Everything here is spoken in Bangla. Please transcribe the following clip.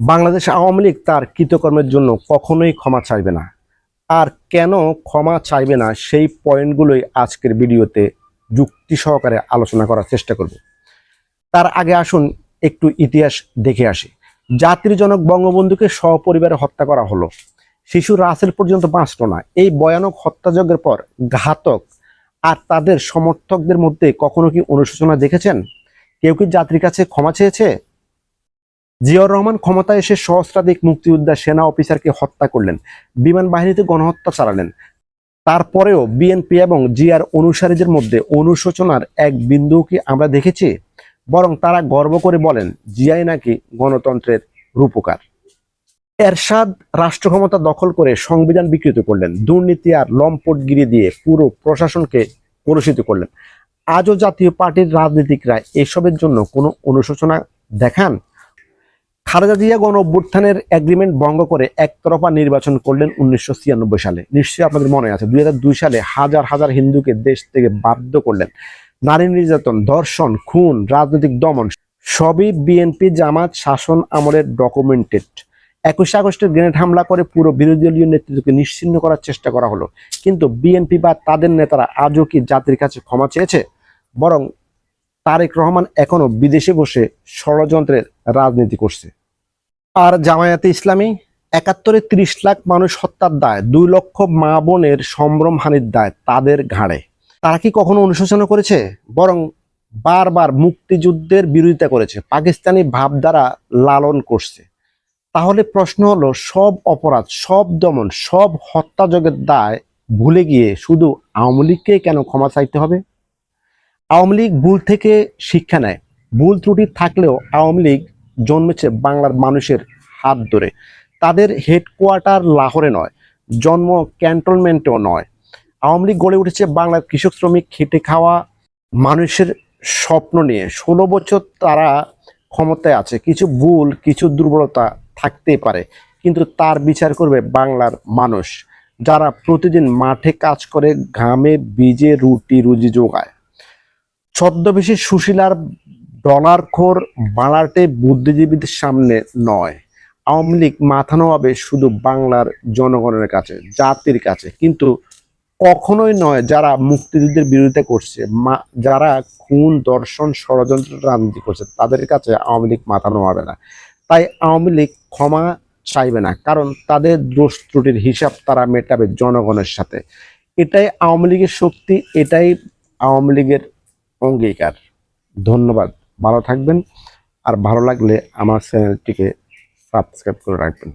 বাংলাদেশ আওয়ামী লীগ তার কৃতকর্মের জন্য কখনোই ক্ষমা চাইবে না। আর কেন ক্ষমা চাইবে না সেই পয়েন্টগুলোই আজকের ভিডিওতে যুক্তি সহকারে আলোচনা করার চেষ্টা করব। তার আগে আসুন একটু ইতিহাস দেখে আসি। জাতির জনক বঙ্গবন্ধুকে সপরিবারে হত্যা করা হলো। শিশু রাসেল পর্যন্ত বাঁচল না। এই ভয়ানক হত্যাযজ্ঞের পর ঘাতক। আর তাদের সমর্থকদের মধ্যে কখনো কি অনুশোচনা দেখেছেন? কেউ কি জাতির কাছে ক্ষমা চেয়েছে? জিয়াউর রহমান ক্ষমতায় এসে সহস্রাধিক মুক্তিযোদ্ধা, সেনা অফিসারকে হত্যা করলেন, বিমান বাহিনীতে গণহত্যা চালালেন। তারপরেও বিএনপি এবং জিয়ার অনুসারীদের মধ্যে অনুশোচনার এক বিন্দু কি আমরা দেখেছি? বরং তারা গর্ব করে বলেন, জিয়াই নাকি গণতন্ত্রের রূপকার। এরশাদ রাষ্ট্র ক্ষমতা দখল করে সংবিধান বিকৃত করলেন, দুর্নীতি আর লম্পটগিরি দিয়ে পুরো প্রশাসনকে কলুষিত করলেন। আজও জাতীয় পার্টির রাজনীতিকরা এসবের জন্য কোনো অনুশোচনা দেখান? খালেদা জিয়া গণ অভ্যুত্থানের এগ্রিমেন্ট ভঙ্গ করে একতরফা নির্বাচন করলেন উনিশশো ছিয়ানব্বই সালে। নিশ্চয়ই আপনাদের মনে আছে, দুই হাজার দুই সালে হাজার হাজার হিন্দুকে দেশ থেকে বাধ্য করলেন। নারী নির্যাতন, ধর্ষণ, খুন, রাজনৈতিক দমন, সবই বিএনপি জামাত শাসন আমলের ডকুমেন্টেড একুশে আগস্টের গ্রেনেড হামলা করে পুরো বিরোধী দলীয় নেতৃত্বকে নিশ্চিন্ন করার চেষ্টা করা হলো। কিন্তু বিএনপি বা তাদের নেতারা আজও কি জাতির কাছে ক্ষমা চেয়েছে? বরং তারেক রহমান এখনও বিদেশে বসে ষড়যন্ত্রের রাজনীতি করছে। আর জামায়াতে ইসলামী একাত্তরে ত্রিশ লাখ মানুষ হত্যার দায়, দুই লক্ষ মা বোনের সম্ভ্রমহানির দায় তাদের ঘাড়ে। তারা কি কখনো অনুশোচনা করেছে? বরং বারবার মুক্তিযুদ্ধের বিরোধিতা করেছে, পাকিস্তানি ভাবধারা লালন করছে। তাহলে প্রশ্ন হলো, সব অপরাধ, সব দমন, সব হত্যাযোগের দায় ভুলে গিয়ে শুধু আওয়ামী লীগকে কেন ক্ষমা চাইতে হবে? আওয়ামী লীগ ভুল থেকে শিক্ষা নেয়, ভুল ত্রুটি থাকলেও আওয়ামী লীগ জন্মেছে বাংলার মানুষের হাত ধরে। তাদের হেডকোয়ার্টার লাহোরে নয়, জন্ম ক্যান্টনমেন্টেও নয়। আওয়ামী লীগ গড়ে উঠেছে বাংলার কৃষক শ্রমিক খেটে খাওয়া মানুষের স্বপ্ন নিয়ে। ষোলো বছর তারা ক্ষমতায় আছে। কিছু ভুল, কিছু দুর্বলতা থাকতেই পারে, কিন্তু তার বিচার করবে বাংলার মানুষ, যারা প্রতিদিন মাঠে কাজ করে, ঘামে বীজে রুটি রুজি যোগায় ছদ্মবেশী সুশীলার ডলার খোর বাড়াটে বুদ্ধিজীবীদের সামনে নয়। আওয়ামী লীগ মাথা নোয়াবে শুধু বাংলার জনগণের কাছে, জাতির কাছে। কিন্তু কখনোই নয় যারা মুক্তিযুদ্ধের বিরোধিতা করছে যারা খুন, দর্শন, ষড়যন্ত্র, রাজনীতি করছে, তাদের কাছে আওয়ামী লীগ মাথা নোয়াবে না। তাই আওয়ামী লীগ ক্ষমা চাইবে না, কারণ তাদের দোষ ত্রুটির হিসাব তারা মেটাবে জনগণের সাথে। এটাই আওয়ামী লীগের শক্তি, এটাই আওয়ামী লীগের অঙ্গীকার। ধন্যবাদ। ভালো থাকবেন আর ভালো লাগলে আমার চ্যানেলটিকে সাবস্ক্রাইব করে রাখবেন।